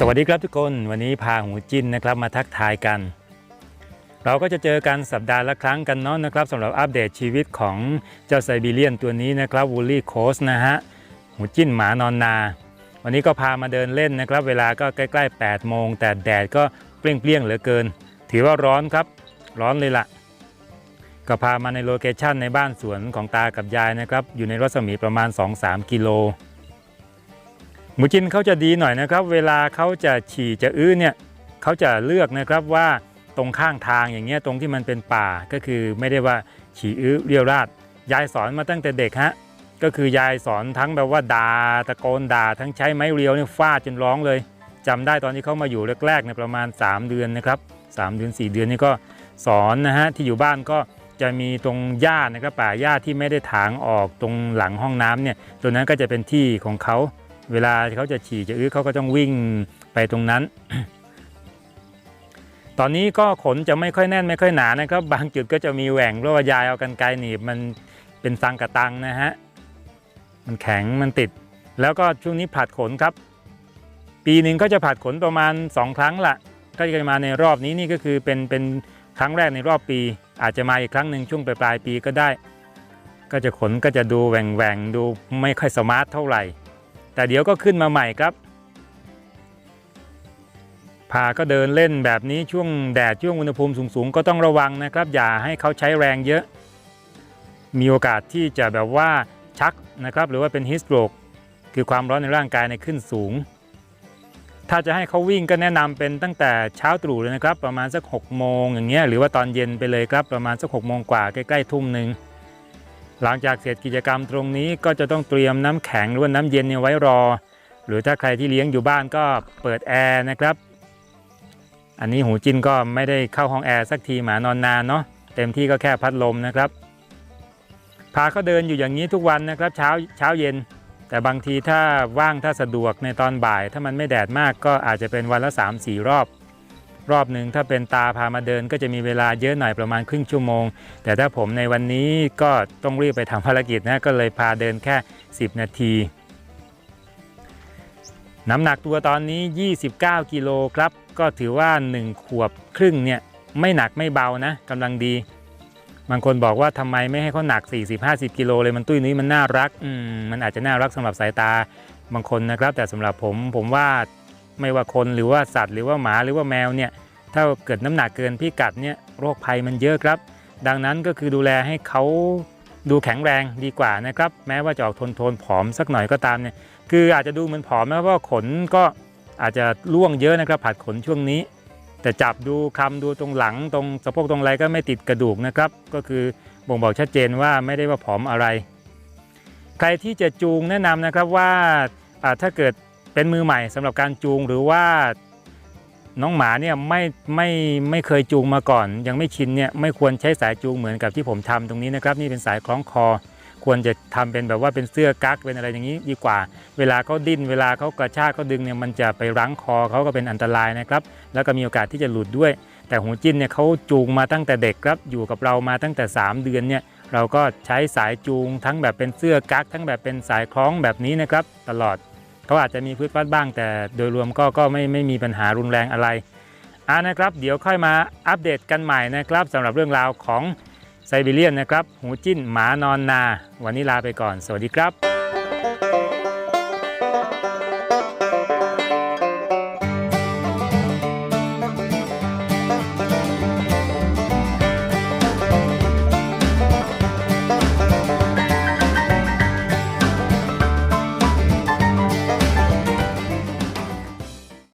สวัสดีครับทุกคนวันนี้พาหูจิ้นนะครับมาทักทายกัน เราก็จะเจอกันสัปดาห์ละครั้งกันเนาะนะครับสำหรับอัปเดตชีวิตของเจ้าไซบีเรียนตัวนี้นะครับวูลลี่โคสนะฮะหูจิ้นหมานอนนา วันนี้ก็พามาเดินเล่นนะครับ เวลาก็ใกล้ๆ8โมงแต่แดดก็เปรี้ยงๆเหลือเกิน ถือว่าร้อนครับ ร้อนเลยล่ะ ก็พามาในโลเคชันในบ้านสวนของตากับยายนะครับอยู่ในรัศมีประมาณ 2-3 กิโล หมูจินเขาจะดีหน่อยนะครับ เวลาเขาจะฉี่จะอื้อเนี่ยเขาจะเลือกนะครับว่าตรงข้างทางอย่างเงี้ยตรงที่มันเป็นป่าก็คือไม่ได้ว่าฉี่อื้อเรียวราดยายสอนมาตั้งแต่เด็กฮะก็คือยายสอนทั้งแบบว่าด่าตะโกนด่าทั้งใช้ไม้เรียวเนี่ยฟาดจนร้องเลยจำได้ตอนที่เขามาอยู่แรกๆในประมาณ 3 เดือนนะครับ3เดือน 4 เดือนนี่ก็สอนนะฮะที่อยู่บ้านก็จะมีตรงหญ้านะครับป่าหญ้าที่ไม่ได้ถางออกตรงหลังห้องน้ำเนี่ยตัวนั้นก็จะเป็นที่ของเขา เวลาเขาจะฉี่จะอื้อเขาก็ต้องวิ่งไปตรงนั้น ตอนนี้ก็ขนจะไม่ค่อยแน่นไม่ค่อยหนานะครับ บางจุดก็จะมีแหว่งเพราะว่ายายเอากันไกรหนีบมันเป็นสังกระตังนะฮะ มันแข็งมันติด แล้วก็ช่วงนี้ผลัดขนครับ ปีหนึ่งก็จะผลัดขนประมาณ 2 ครั้งละก็จะมาในรอบนี้นี่ก็คือเป็นเป็นครั้งแรกในรอบปี อาจจะมาอีกครั้งหนึ่งช่วงปลายปลายปีก็ได้ ก็จะขนก็จะดูแหว่งแหว่งดูไม่ค่อยสมาร์ทเท่าไหร่ แต่เดี๋ยวก็ขึ้นมาใหม่ครับพาก็เดินเล่นแบบนี้ช่วงแดดช่วงอุณหภูมิสูงๆ ก็ต้องระวังนะครับ อย่าให้เขาใช้แรงเยอะ มีโอกาสที่จะแบบว่าชักนะครับ หรือว่าเป็นฮิสโตรกคือความร้อนในร่างกายในขึ้นสูง ถ้าจะให้เขาวิ่งก็แนะนำเป็นตั้งแต่เช้าตรู่เลยนะครับ ประมาณสัก6โมงอย่างเงี้ยหรือว่าตอนเย็นไปเลยครับประมาณสัก6โมงกว่าใกล้ๆทุ่มหนึ่ง หลังจากเสร็จกิจกรรมตรงนี้ก็จะต้องเตรียมน้ำแข็งหรือว่าน้ำเย็นเนี่ยไว้รอ หรือถ้าใครที่เลี้ยงอยู่บ้านก็เปิดแอร์นะครับ อันนี้หูจินก็ไม่ได้เข้าห้องแอร์สักทีหมานอนนานเนาะเต็มที่ก็แค่พัดลมนะครับ พาเขาเดินอยู่อย่างนี้ทุกวันนะครับ เช้าเช้าเย็น แต่บางทีถ้าว่างถ้าสะดวกในตอนบ่าย ถ้ามันไม่แดดมากก็อาจจะเป็นวันละ3-4รอบ รอบหนึ่งถ้าเป็นตาพามาเดินก็จะมีเวลาเยอะหน่อยประมาณครึ่งชั่วโมง แต่ถ้าผมในวันนี้ก็ต้องรีบไปทำภารกิจนะก็เลยพาเดินแค่ 10 นาที น้ำหนักตัวตอนนี้ 29 กิโลครับ ก็ถือว่า 1 ขวบครึ่งเนี่ยไม่หนักไม่เบานะกำลังดี บางคนบอกว่าทำไมไม่ให้เขาหนัก 40-50 กิโลเลยมันตุ้ยนุ้มันน่ารักมมันอาจจะน่ารักสำหรับสายตาบางคนนะครับ แต่สำหรับผมผมว่า ไม่ว่าคนหรือว่าสัตว์หรือว่าหมาหรือว่าแมวเนี่ยถ้าเกิดน้ำหนักเกินพิกัดเนี่ยโรคภัยมันเยอะครับ ดังนั้นก็คือดูแลให้เขาดูแข็งแรงดีกว่านะครับแม้ว่าจะออกทนทนๆผอมสักหน่อยก็ตามเนี่ยคืออาจจะดูเหมือนผอมนะเพราะขนก็อาจจะร่วงเยอะนะครับผัดขนช่วงนี้ แต่จับดูคำดูตรงหลังตรงสะโพกตรงไหล่ก็ไม่ติดกระดูกนะครับ ก็คือบ่งบอกชัดเจนว่าไม่ได้ว่าผอมอะไร ใครที่จะจูงแนะนำนะครับว่าถ้าเกิด เป็นมือใหม่สำหรับการจูงหรือว่าน้องหมาเนี่ยไม่ไม่ไม่เคยจูงมาก่อน ยังไม่ชินเนี่ยไม่ควรใช้สายจูงเหมือนกับที่ผมทำตรงนี้นะครับ นี่เป็นสายคล้องคอ ควรจะทำเป็นแบบว่าเป็นเสื้อกั๊กเป็นอะไรอย่างนี้ดีกว่า เวลาเขาดิ้นเวลาเขากระชากเขาดึงเนี่ยมันจะไปรั้งคอเขาก็เป็นอันตรายนะครับ แล้วก็มีโอกาสที่จะหลุดด้วย แต่หูจิ้นเนี่ยเขาจูงมาตั้งแต่เด็กครับ อยู่กับเรามาตั้งแต่ 3 เดือนเนี่ยเราก็ใช้สายจูงทั้งแบบเป็นเสื้อกั๊กทั้งแบบเป็นสายคล้องแบบนี้นะครับ ตลอด เขาอาจจะมีพืชพัดบ้าง แต่โดยรวมก็ก็ไม่ไม่มีปัญหารุนแรงอะไรอ่านะครับ เดี๋ยวค่อยมาอัปเดตกันใหม่นะครับสำหรับเรื่องราวของไซบีเรียนนะครับ หูจิ้นหมานอนนา วันนี้ลาไปก่อน สวัสดีครับ